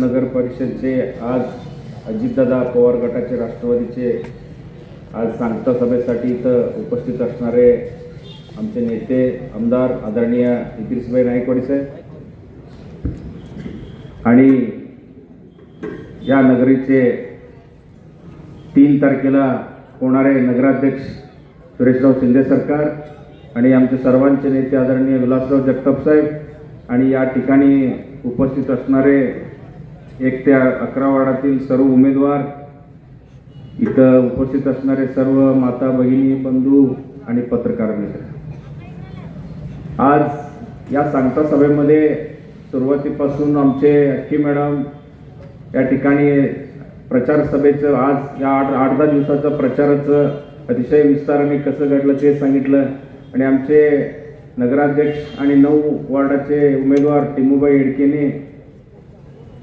नगर परिषदचे आज अजितदादा पवार गटाचे राष्ट्रवादीचे आज सांगता सभेसाठी इथं उपस्थित असणारे आमचे नेते आमदार आदरणीय इद्रिसभाई नाईकवाडी साहेब आणि या नगरीचे तीन तारखेला होणारे नगराध्यक्ष सुरेशराव शिंदे सरकार आणि आमचे सर्वांचे नेते आदरणीय विलासराव जगताप साहेब आणि या ठिकाणी उपस्थित असणारे एक ते अकरा वार्डातील सर्व उमेदवार इथं उपस्थित असणारे सर्व माता बहिणी बंधू आणि पत्रकार मित्र. आज या सांगता सभेमध्ये सुरुवातीपासून आमचे अख्खी मॅडम या ठिकाणी प्रचार सभेचं आज या आठ आठ दहा दिवसाचं प्रचाराचं अतिशय विस्ताराने कसं घडलं ते सांगितलं. आणि आमचे नगराध्यक्ष आणि नऊ वॉर्डाचे उमेदवार टिमूबाई येडकेने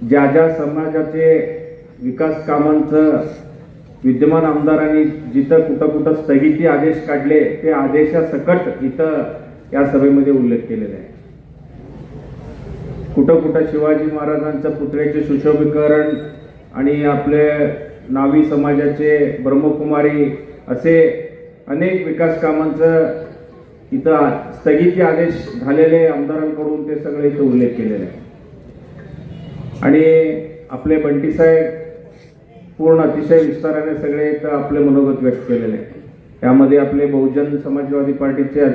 ज्या ज्या समाजाचे विकास कामांचं विद्यमान आमदारांनी जिथं कुठं कुठं स्थगिती आदेश काढले ते आदेशासकट इथं या सभेमध्ये उल्लेख केलेला आहे. कुठं कुठं शिवाजी महाराजांच्या पुतळ्याचे सुशोभीकरण आणि आपले नावी समाजाचे ब्रह्मकुमारी असे अनेक विकास कामांचं इथं स्थगिती आदेश झालेले आमदारांकडून ते सगळे इथं उल्लेख केलेले आहे आणि आपले बंटी साहेब पूर्ण अतिशय विस्ताराने सगळे इथं आपले मनोगत व्यक्त केलेले आहे त्यामध्ये आपले बहुजन समाजवादी पार्टीचे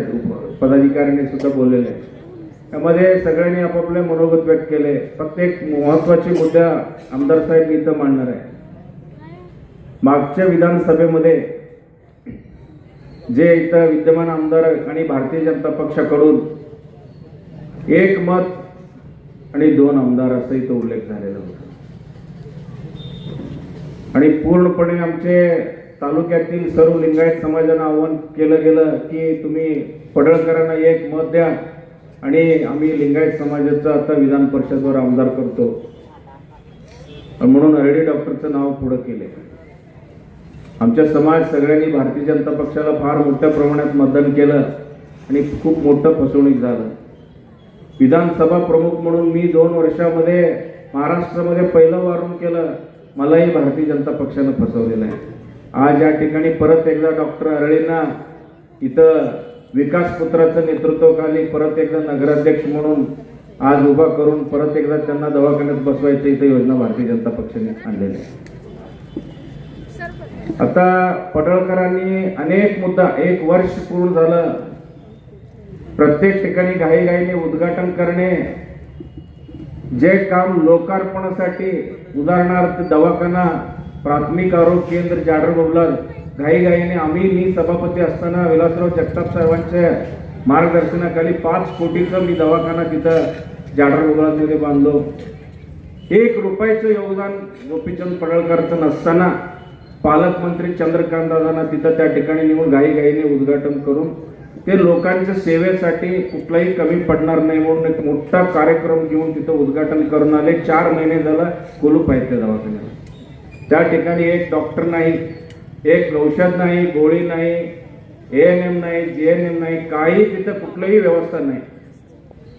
पदाधिकाऱ्यांनी सुद्धा बोललेले आहे त्यामध्ये सगळ्यांनी आपापले मनोगत व्यक्त केले. फक्त एक महत्त्वाचे मुद्दा आमदार साहेब मी इथं मांडणार आहे. मागच्या विधानसभेमध्ये जे इथं विद्यमान आमदार आणि भारतीय जनता पक्षाकडून एक मत आणि दोन आमदार असं इथं उल्लेख झालेला होता. आणि पूर्णपणे आमचे तालुक्यातील सर्व लिंगायत समाजानं आव्हान केलं गेलं की तुम्ही पडळकरांना एक मत द्या आणि आम्ही लिंगायत समाजाचं आता विधान परिषदवर आमदार करतो. म्हणून हरडी डॉक्टरचं नाव पुढं केले आमच्या समाज सगळ्यांनी भारतीय जनता पक्षाला फार मोठ्या प्रमाणात मतदान केलं आणि खूप मोठं फसवणूक झालं. विधानसभा प्रमुख म्हणून मी दोन वर्षामध्ये महाराष्ट्रामध्ये पहिलं वारून केलं मलाही भारतीय जनता पक्षानं फसवलेलं आहे. आज या ठिकाणी परत एकदा डॉक्टर अरळींना इथं विकास पुत्राचं नेतृत्वाखाली परत एकदा नगराध्यक्ष म्हणून आज उभा करून परत एकदा त्यांना दवाखान्यात बसवायचं इथं योजना भारतीय जनता पक्षाने आणलेली आहे. आता पडळकरांनी अनेक मुद्दा एक वर्ष पूर्ण झालं प्रत्येक ठिकाणी घाईघाईने उद्घाटन करणे जे काम लोकार्पणासाठी उदाहरणार्थ दवाखाना प्राथमिक आरोग्य केंद्र जाडर बबलाल घाईघाईने आम्ही मी सभापती असताना विलासराव जगताप साहेबांच्या मार्गदर्शनाखाली पाच कोटीचं मी दवाखाना तिथं जाडर बबलालमध्ये बांधलो. एक रुपयाचं योगदान गोपीचंद पडळकरचं नसताना पालकमंत्री चंद्रकांत दादांना तिथं त्या ठिकाणी नेऊन घाईघाईने उद्घाटन करून ते लोकांच्या सेवेसाठी कुठलाही कमी पडणार नाही म्हणून एक मोठा कार्यक्रम घेऊन तिथं उद्घाटन करून आले. चार महिने झालं कुलूप आहेत त्या दवाखान्याला त्या ठिकाणी एक डॉक्टर नाही एक औषध नाही गोळी नाही ए एन एम नाही जे एन एम नाही काही तिथं कुठलंही व्यवस्था नाही.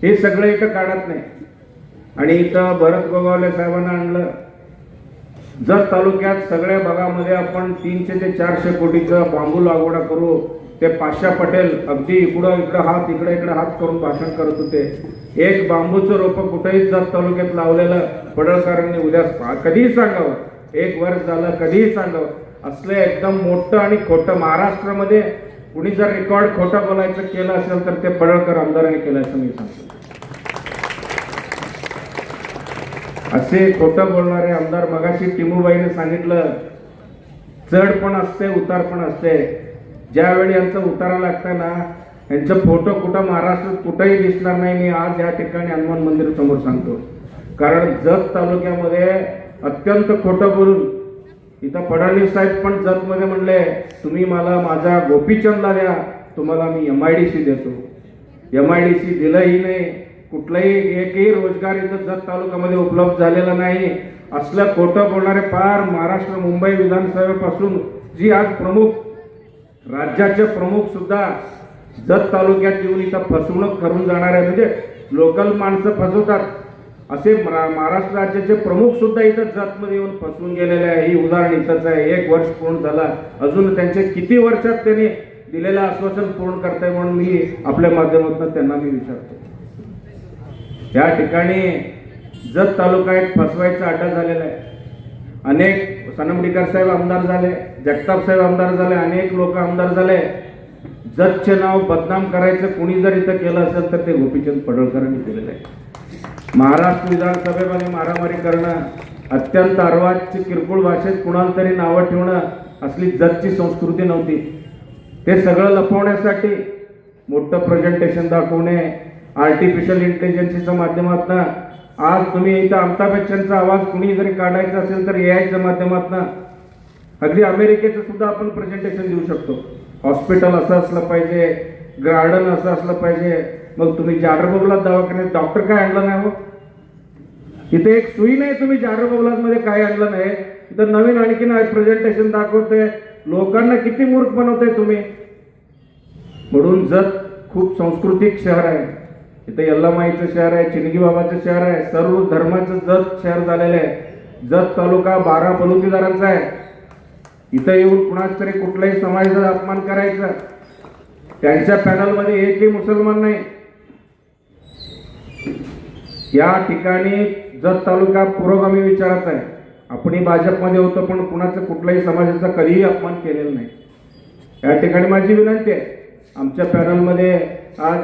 हे सगळं इथं काढत नाही. आणि इथं भरत गोगावले साहेबांना आणलं. जत तालुक्यात सगळ्या भागामध्ये आपण तीनशे ते चारशे कोटीचं बांबू लागवडा करू ते पाशा पटेल अगदी इकडं इकडं हात इकडं इकडं हात करून भाषण करत होते. एक बांबूचं रोपं कुठेही जात तालुक्यात लावलेलं पडळकरांनी उद्या कधीही सांगावं. एक वर्ष झालं कधीही सांगावं. असलं एकदम मोठं आणि खोटं महाराष्ट्रामध्ये कुणी जर रेकॉर्ड खोटं बोलायचं केलं असेल तर ते पडळकर आमदारांनी केलं असं मी सांगतो. असे खोटं बोलणारे आमदार मगाशी टिमूबाईने सांगितलं चढ पण असते उतार पण असते. ज्यावेळी यांचं उतारा लागतं ना यांचं फोटो कुठं महाराष्ट्रात कुठंही दिसणार नाही मी आज या ठिकाणी हनुमान मंदिर समोर सांगतो. कारण जत तालुक्यामध्ये अत्यंत खोटं बोलून इथं फडणवीस साहेब पण जतमध्ये म्हणले तुम्ही मला माझा गोपीचंदला द्या तुम्हाला मी एम आय डी सी देतो. एम आय डी सी दिलंही नाही. कुठलाही एकही रोजगार इथं जत तालुक्यामध्ये उपलब्ध झालेला नाही. असलं खोटं बोलणारे फार महाराष्ट्र मुंबई विधानसभेपासून जी आज प्रमुख राज्याचे प्रमुख सुद्धा जत तालुक्यात येऊन इथं फसवणूक करून जाणार आहे म्हणजे लोकल माणसं फसवतात. असे मरा- महाराष्ट्र राज्याचे प्रमुख सुद्धा इथं जतमध्ये येऊन फसवून गेलेले आहे. ही उदाहरण इथंच आहे. एक वर्ष पूर्ण झाला. अजून त्यांचे किती वर्षात त्यांनी दिलेलं आश्वासन पूर्ण करताय म्हणून मी आपल्या माध्यमातून त्यांना मी विचारतो. या ठिकाणी जत तालुका एक फसवायचा अड्डा झालेला आहे. अनेक सनमडीकर साहेब आमदार झाले जगताप साहेब आमदार झाले अनेक लोक आमदार झाले. जतचे नाव बदनाम करायचं कुणी जर इथं केलं असेल तर ते गोपीचंद पडळकरांनी केलेलं आहे. महाराष्ट्र विधानसभेमध्ये मारामारी करणं अत्यंत अर्वाच्य किरकोळ भाषेत कुणाला तरी नावं ठेवणं असली जतची संस्कृती नव्हती. ते सगळं लपवण्यासाठी मोठं प्रेझेंटेशन दाखवणे आर्टिफिशियल इंटेलिजन्सीच्या माध्यमातून आज तुम्ही इथं अमिताभ बच्चनचा आवाज कुणी जरी काढायचा असेल तर एआयच्या माध्यमातून अगदी अमेरिकेचं सुद्धा आपण प्रेझेंटेशन देऊ शकतो. हॉस्पिटल असं असलं पाहिजे गार्डन असं असलं पाहिजे मग तुम्ही जाडरबाबला दवाखान्यात डॉक्टर काय आणलं नाही हो? इथे एक सुई नाही तुम्ही जाडरबाबलाजमध्ये काय आणलं नाही. इथं नवीन आणखीन प्रेझेंटेशन दाखवते लोकांना किती मूर्ख बनवते तुम्ही. म्हणून जत खूप सांस्कृतिक शहर आहे. इथं यल्लामाईचं शहर आहे चिनगी बाबाचं शहर आहे सर्व धर्माचं जत शहर झालेलं आहे. जत तालुका बारा बलुतेदारांचा आहे. इथं येऊन कुणाच तरी कुठल्याही समाजाचा अपमान करायचा. त्यांच्या पॅनलमध्ये एकही मुसलमान नाही. या ठिकाणी जत तालुका पुरोगामी विचाराचा आहे. आपणही भाजपमध्ये होतो पण कुणाचं कुठल्याही समाजाचा कधीही अपमान केलेला नाही. या ठिकाणी माझी विनंती आहे. आमच्या पॅनलमध्ये आज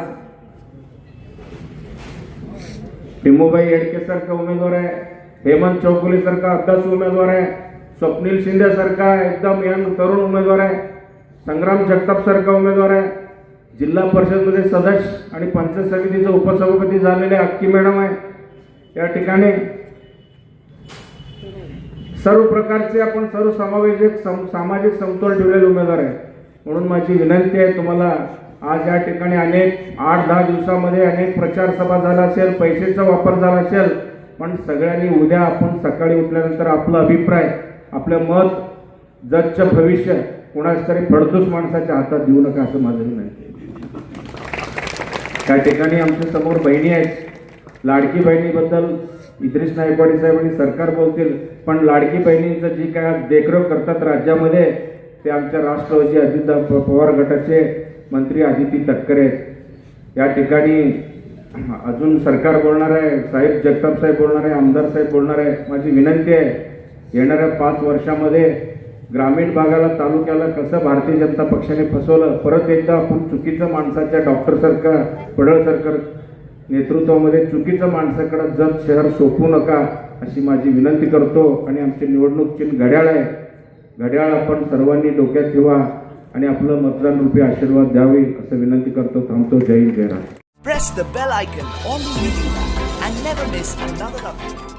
भीमूभाई येडके सारखा उमेदवार आहे हेमंत चौगुले सारखा अभ्यास उमेदवार आहे स्वप्नील शिंदे सारखा एकदम यंग तरुण उमेदवार आहे संग्राम जगताप सारखा उमेदवार आहे जिल्हा परिषदमध्ये सदस्य आणि पंचायत समितीचे उपसभापती झालेले अक्की मॅडम आहे. या ठिकाणी सर्व प्रकारचे आपण सर्व समावेशक सम, सामाजिक समतोल ठेवलेले उमेदवार आहे. म्हणून माझी विनंती आहे तुम्हाला आज या ठिकाणी अनेक आठ दहा दिवसामध्ये अनेक प्रचार सभा झाला असेल पैशाचा वापर झाला असेल पण सगळ्यांनी उद्या आपण सकाळी उठल्यानंतर आपला अभिप्राय आपलं मत जगचं भविष्य कोणाच तरी फडतूस माणसाच्या हातात देऊ नका असं माझं विनंती त्या ठिकाणी आमच्यासमोर बहिणी आहेत. लाडकी बहिणीबद्दल इद्रिश नायकवाडी साहेब आणि सरकार बोलतील पण लाडकी बहिणीचं जी काय आज देखरेख करतात राज्यामध्ये ते आमच्या राष्ट्रवादी अजित पवार गटाचे मंत्री आदिती तटकरे या ठिकाणी अजून सरकार बोलणार आहे साहेब जगताप साहेब बोलणार आहे आमदार साहेब बोलणार आहे. माझी विनंती आहे येणाऱ्या पाच वर्षामध्ये ग्रामीण भागाला तालुक्याला कसं भारतीय जनता पक्षाने फसवलं परत एकदा आपण चुकीचं माणसाच्या डॉक्टर सरकार पडळ सरकार नेतृत्वामध्ये चुकीचं माणसाकडं जग शहर सोपू नका अशी माझी विनंती करतो. आणि आमचे निवडणूक चिन्ह घड्याळ आहे. घड्याळ आपण सर्वांनी डोक्यात ठेवा. आणि आपलं मतदान रुपये आशीर्वाद द्यावे असं विनंती करतो. थांबतो. जय Hind Jayraj press the bell icon on the video and never miss another update